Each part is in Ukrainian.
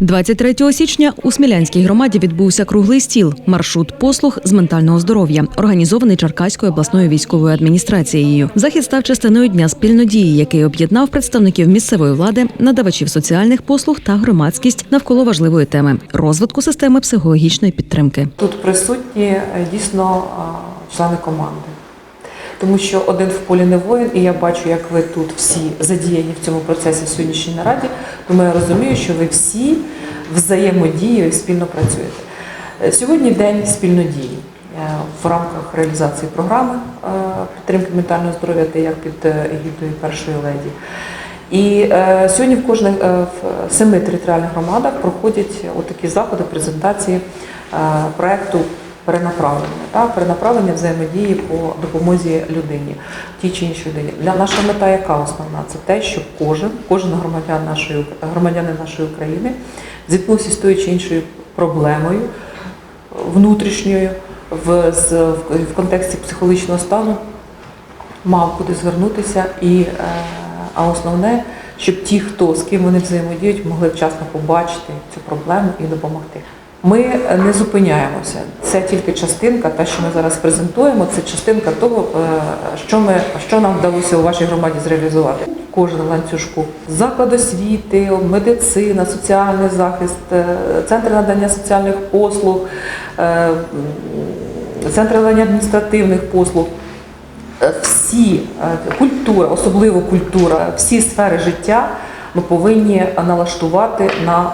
23 січня у Смілянській громаді відбувся круглий стіл маршрут послуг з ментального здоров'я, організований Черкаською обласною військовою адміністрацією. Захід став частиною дня спільнодії, який об'єднав представників місцевої влади, надавачів соціальних послуг та громадськість навколо важливої теми розвитку системи психологічної підтримки. Тут присутні е, дійсно а, члени команди. Тому що один в полі не воїн, і я бачу, як ви тут всі задіяні в цьому процесі в сьогоднішній нараді, тому я розумію, що ви всі взаємодією спільно працюєте. Е, Сьогодні день спільнодії е, в рамках реалізації програми е, підтримки ментального здоров'я та як під егідою першої леді. І е, сьогодні в кожних е, в семи територіальних громадах проходять отакі заходи презентації е, проекту перенаправлення, та, перенаправлення взаємодії по допомозі людині, тій чи іншій людині. Для наша мета яка основна? Це те, щоб кожен, кожен громадян нашої громадянин нашої України зіткнувся з тою чи іншою проблемою внутрішньою в, з, в, в контексті психологічного стану, мав куди звернутися, і, е, а основне, щоб ті, хто з ким вони взаємодіють, могли вчасно побачити цю проблему і допомогти. Ми не зупиняємося. Це тільки частинка, те, що ми зараз презентуємо, це частинка того, е, що ми що нам вдалося у вашій громаді зреалізувати. Кожен ланцюжку заклад освіти, медицина, соціальний захист, е, центр надання соціальних послуг, е, центр надання адміністративних послуг. Всі культура, особливо культура, всі сфери життя ми повинні налаштувати на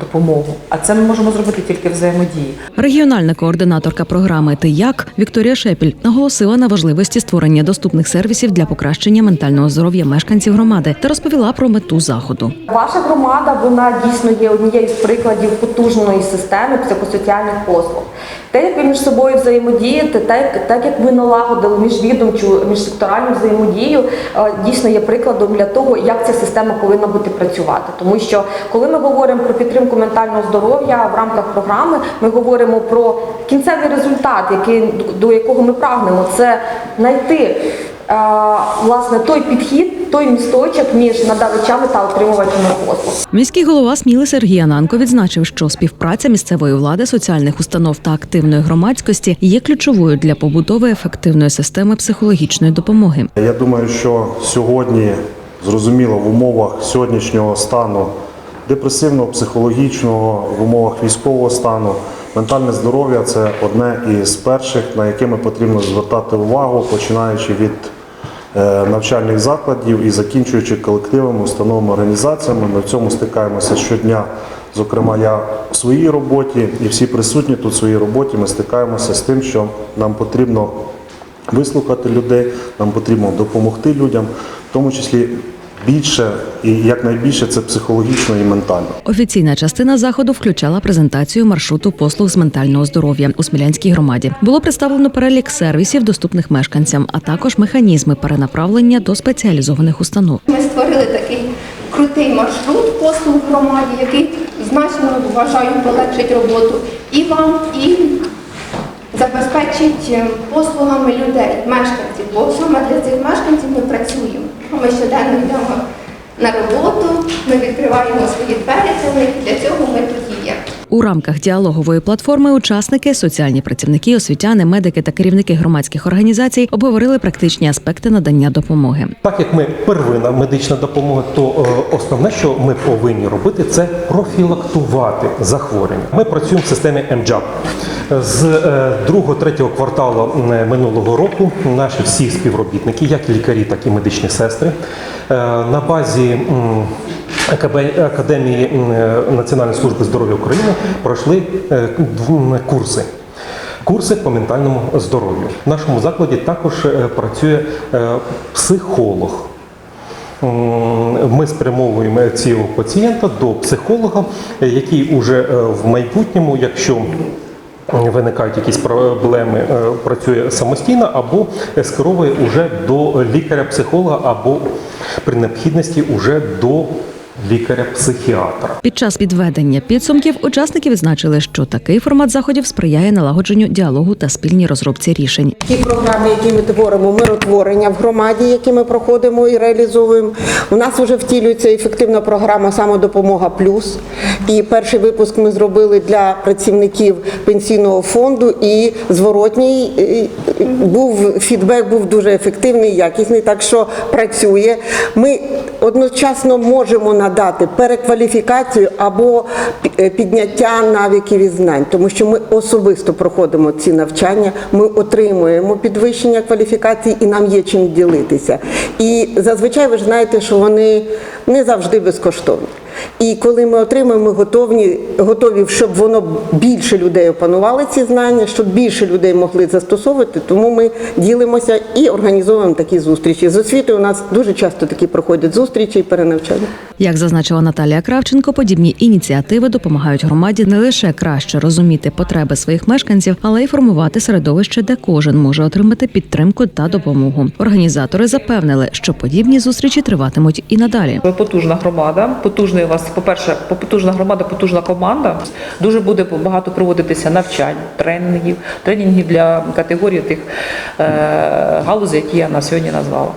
допомогу. А це ми можемо зробити тільки взаємодії. Регіональна координаторка програми Ти як Вікторія Шепіль наголосила на важливості створення доступних сервісів для покращення ментального здоров'я мешканців громади та розповіла про мету заходу. Ваша громада вона дійсно є однією з прикладів потужної системи психосоціальних послуг. Те, як ви між собою взаємодієте, так, так як ви налагодили міжвідомчу міжсекторальну взаємодію, е, дійсно є прикладом для того, як ця система повинна бути працювати. Тому що коли ми говоримо про підтримку ментального здоров'я в рамках програми, ми говоримо про кінцевий результат, який до якого ми прагнемо, це знайти. е, Власне, той підхід, той місточок між надавачами та отримувачами послуг. Міський голова Сміли Сергій Ананко відзначив, що співпраця місцевої влади, соціальних установ та активної громадськості є ключовою для побудови ефективної системи психологічної допомоги. Я думаю, що сьогодні, зрозуміло, в умовах сьогоднішнього стану депресивного, психологічного, в умовах військового стану, ментальне здоров'я це одне із перших, на яке ми потрібно звертати увагу, починаючи від е, навчальних закладів і закінчуючи колективами, установами, організаціями. Ми в цьому стикаємося щодня. Зокрема, я в своїй роботі і всі присутні тут в своїй роботі ми стикаємося з тим, що нам потрібно вислухати людей, нам потрібно допомогти людям, в тому числі більше і якнайбільше це психологічно і ментально. Офіційна частина заходу включала презентацію маршруту послуг з ментального здоров'я у Смілянській громаді. Було представлено перелік сервісів, доступних мешканцям, а також механізми перенаправлення до спеціалізованих установ. Ми створили такий крутий маршрут послуг в громаді, який значно вважаю полегшить роботу і вам, і забезпечить е, послугами людей, мешканців. Бо саме для цих мешканців ми працюємо. Ми щоденно йдемо на роботу, ми відкриваємо свої двері для них. Для цього ми тут і є. У рамках діалогової платформи учасники, соціальні працівники, освітяни, медики та керівники громадських організацій обговорили практичні аспекти надання допомоги. Так як ми первинна медична допомога, то е, основне, що ми повинні робити, це профілактувати захворювання. Ми працюємо в системі МДЖАП. З 2-3 кварталу е, минулого року наші всі співробітники, як лікарі, так і медичні сестри, е, на базі Академії е, Національної служби здоров'я України пройшли е, курси. Курси по ментальному здоров'ю. В нашому закладі також е, працює психолог. Ми спрямовуємо цього пацієнта до психолога, який уже в майбутньому, якщо виникають якісь проблеми, працює самостійно або скеровує уже до лікаря-психолога, або при необхідності уже до лікаря-психіатра. Під час підведення підсумків учасники відзначили, що такий формат заходів сприяє налагодженню діалогу та спільній розробці рішень. Ті програми, які ми творимо, миротворення в громаді, які ми проходимо і реалізовуємо. У нас вже втілюється ефективна програма Самодопомога Плюс. І перший випуск ми зробили для працівників пенсійного фонду. І зворотній був фідбек був дуже ефективний, якісний, так що працює. Ми одночасно можемо надати перекваліфікацію або е, підняття навиків і знань, тому що ми особисто проходимо ці навчання, ми отримуємо підвищення кваліфікації і нам є чим ділитися. І зазвичай ви ж знаєте, що вони не завжди безкоштовні. І коли ми отримуємо, ми готові, готові, щоб воно більше людей опанували ці знання, щоб більше людей могли застосовувати. Тому ми ділимося і організовуємо такі зустрічі. З освітою у нас дуже часто такі проходять зустрічі і перенавчання. Як зазначила Наталія Кравченко, подібні ініціативи допомагають громаді не лише краще розуміти потреби своїх мешканців, але й формувати середовище, де кожен може отримати підтримку та допомогу. Організатори запевнили, що подібні зустрічі триватимуть і надалі. Потужна громада. Потужний вас, по-перше, потужна громада, потужна команда. Дуже буде багато проводитися навчань, тренінгів, тренінгів для категорії тих е, галузей, які я на сьогодні назвала.